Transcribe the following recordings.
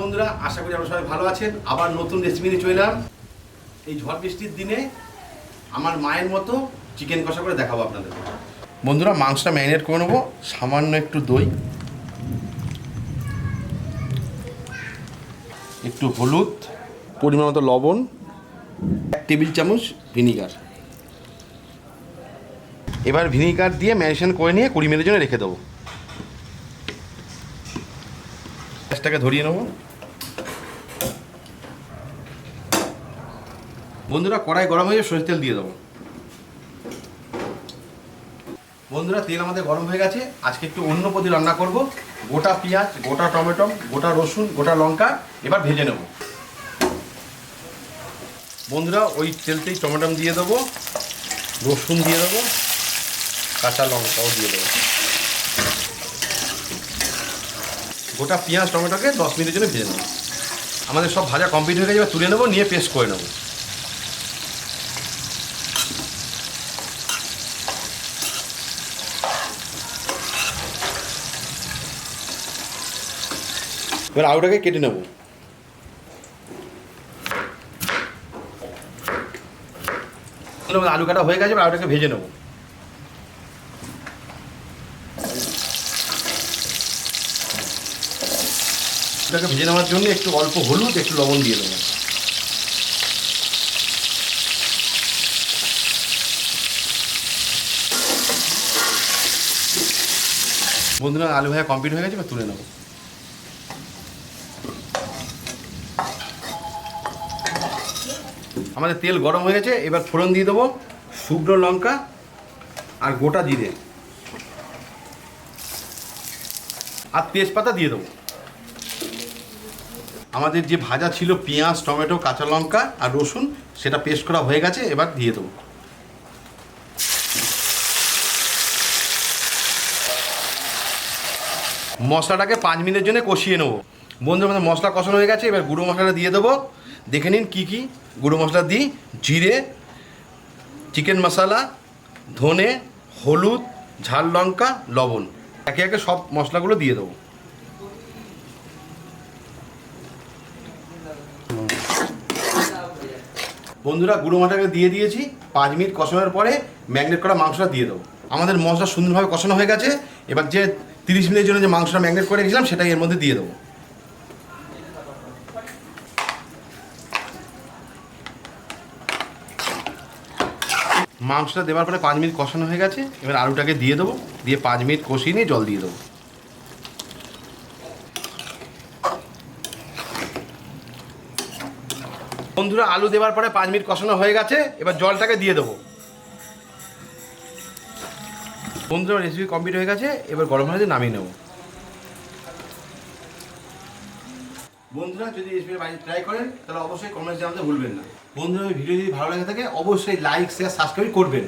বন্ধুরা, আশা করি আপনারা সবাই ভালো আছেন। আবার নতুন রেসিপি নিয়ে চলে এই ঝড় বৃষ্টির দিনে আমার মায়ের মতো চিকেন কষা করে দেখাবো আপনাদের বন্ধুরা, মাংসটা ম্যারিনেট করে নেব। সামান্য একটু দই। একটু হলুদ। পরিমাণ মতো লবণ। এক টেবিল চামচ ভিনিগার এবার ভিনিগার দিয়ে ম্যারিনেশন করে নিয়ে কুড়ি মিনিটের জন্য রেখে দেবো। গ্যাসটাকে ধরিয়ে নেব। বন্ধুরা, কড়াই গরম হয়ে সরষের তেল দিয়ে দেবো। বন্ধুরা, তেল আমাদের গরম হয়ে গেছে। আজকে একটু অন্য পদ্ধতি রান্না করব। গোটা পেঁয়াজ, গোটা টমেটো, গোটা রসুন, গোটা লঙ্কা এবার ভেজে নেব। বন্ধুরা, ওই তেলতেই টমেটো দিয়ে দেবো, রসুন দিয়ে দেবো, কাঁচা লঙ্কাও দিয়ে দেবো। গোটা পেঁয়াজ, টমেটোকে দশ মিনিটের জন্য ভেজে নেব। আমাদের সব ভাজা কমপ্লিট হয়ে গেছে তুলে নেব, নিয়ে পেস্ট করে নেব। এবার আলুটাকে কেটে নেব। আলু কাটা হয়ে গেছে, এবার আলুটাকে ভেজে নেব। এটাকে ভেজে নেওয়ার জন্য একটু অল্প হলুদ, একটু লবণ দিয়ে দেবো। বন্ধুরা, আলু ভাজা কমপ্লিট হয়ে গেছে, এবার তুলে নেব। আমাদের তেল গরম হয়ে গেছে, এবার ফোড়ন দিয়ে দেবো শুকনো লঙ্কা আর গোটা জিরে। আর তেজপাতা দিয়ে দেবো। আমাদের যে ভাজা ছিল পেঁয়াজ, টমেটো, কাঁচা লঙ্কা আর রসুন, সেটা পেস্ট করা হয়ে গেছে, এবার দিয়ে দেবো। মশলাটাকে পাঁচ মিনিটের জন্য কষিয়ে নেব। বন্ধুর মধ্যে মশলা কষানো হয়ে গেছে, এবার গুঁড়ো মশলাটা দিয়ে দেবো। দেখে নিন কী কী গুঁড়ো মশলা দিই। জিরে, চিকেন মশলা, ধনে, হলুদ, ঝাল লঙ্কা, লবণ। একে একে সব মশলাগুলো দিয়ে দেবো। বন্ধুরা, গুঁড়ো মাটাকে দিয়ে দিয়েছি। পাঁচ মিনিট কষানোর পরে ম্যাগনেট করা মাংসটা দিয়ে দেবো। আমাদের মশলা সুন্দরভাবে কষানো হয়ে গেছে। এবার যে তিরিশ মিনিটের জন্য যে মাংসটা ম্যাগনেট করে রেখেছিলাম, সেটাই এর মধ্যে দিয়ে দেবো। মাংসটা দেওয়ার পরে পাঁচ মিনিট কষানো হয়ে গেছে। এবার আলুটাকে দিয়ে দেবো। দিয়ে পাঁচ মিনিট কষিয়ে নিয়ে জল দিয়ে দেবো। বন্ধুরা আলু দেওয়ার পরে পাঁচ মিনিট কষানো হয়ে গেছে, এবার জলটাকে দিয়ে দেবো। বন্ধুরা রেসিপি কমপ্লিট হয়ে গেছে, এবার গরম হয়ে নামিয়ে নেব। বন্ধুরা, যদি রেসিপি বাড়ি ট্রাই করেন, তাহলে অবশ্যই কমেন্টস জানাতে ভুলবেন না। বন্ধুরা ভিডিও যদি ভালো লাগে থাকে, অবশ্যই লাইক শেয়ার সাবস্ক্রাইব করবেন।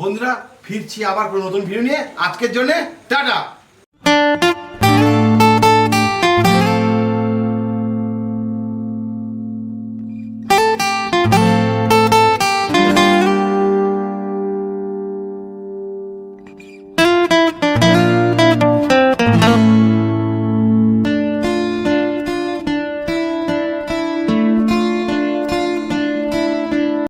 বন্ধুরা, ফিরছি আবার কোনো নতুন ভিডিও নিয়ে। আজকের জন্য, টাটা!